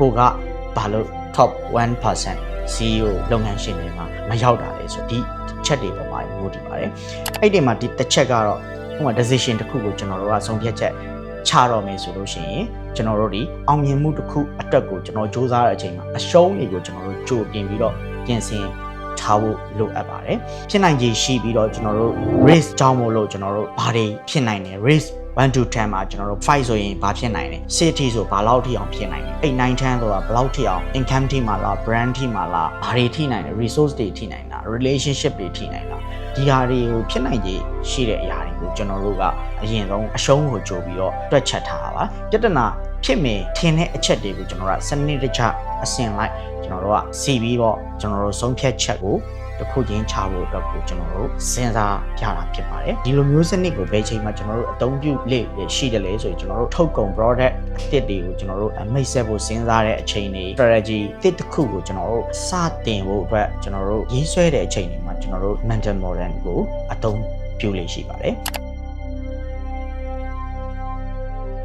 ကိုကဘာလို့ top 1% CEO လုပ်ငန်းရှင်တွေမှာမရောက်တာလဲဆိုဒီချက်တွေပေါ်မှာမူတည်ပါတယ်အဲ့ဒီမှာဒီတစ်ချက်ကတော့ဟိုမှာ decision တစ်ခုကိုကျွန်တော်တို့ကဆုံးဖြတ်ချက်ချတော့မယ်ဆိုလို့ရှိရင်ကျွန်တော်တို့ဒီအောင်မြင်မှုတစ်ခုအတွက်ကိုကျွန်တော်စူးစမ်းတဲ့အချိန်မှာအရှုံးတွေကိုကျွန်တော်တို့ကြိုတင်ပြီးတော့ပြင်ဆင်ထားဖို့လိုအပ်ပါတယ်ဖြစ်နိုင်ခြေရှိပြီးတော့ကျွန်တော်တို့ race ကြောင်းမို့လို့ကျွန်တော်တို့ဘာတွေဖြစ်နိုင်တယ် race 1 to 10မှာကျွန်တော်တို့5ဆိုရင်ဘာဖြစ်နိုင်လဲ city ဆိုဘာလောက်ထိအောင်ဖြစ်နိုင်လဲ8 9 10ဆိုတာဘယ်လောက်ထိအောင် income ထိမှာလား brand ထိမှာလားဘာတွေထိနိုင်လဲ resource တွေထိနိုင်လား relationship တွေထိနိုင်လားဒီဟာတွေကိုဖြစ်နိုင်ခြေရှိတဲ့အရာတွေကိုကျွန်တော်တို့ကအရင်ဆုံးအရှုံးကိုကြိုပြီးတော့တွက်ချက်ထားတာပါပြဿနာဖြစ်မယ်ထင်တဲ့အချက်တွေကိုကျွန်တော်တို့ကစနစ်တကျ အစင်လိုက်ကျွန်တော်တို့ကစီပြီးတော့ကျွန်တော်တို့ဆုံးဖြတ်ချက်ကိုတစ်ခုချင်းချဖို့အတွက်ကိုကျွန်တော်တို့စဉ်းစားကြတာဖြစ်ပါတယ်ဒီလိုမျိုးစနစ်ကိုဘယ်ချိန်မှာကျွန်တော်တို့အသုံးပြုလေ့ရှိတယ်လဲဆိုရင်ကျွန်တော်တို့ထုတ်ကုန် product အသစ်တွေကိုကျွန်တော်တို့အမိတ်ဆက်ဖို့စဉ်းစားတဲ့အချိန်တွေ strategy အသစ်တစ်ခုကိုကျွန်တော်တို့စတင်ဖို့အတွက်ကျွန်တော်တို့ရေးဆွဲတဲ့အချိန်တွေမှာကျွန်တော်တို့ mental model ကိုအသုံးပြုလေ့ရှိပါတယ်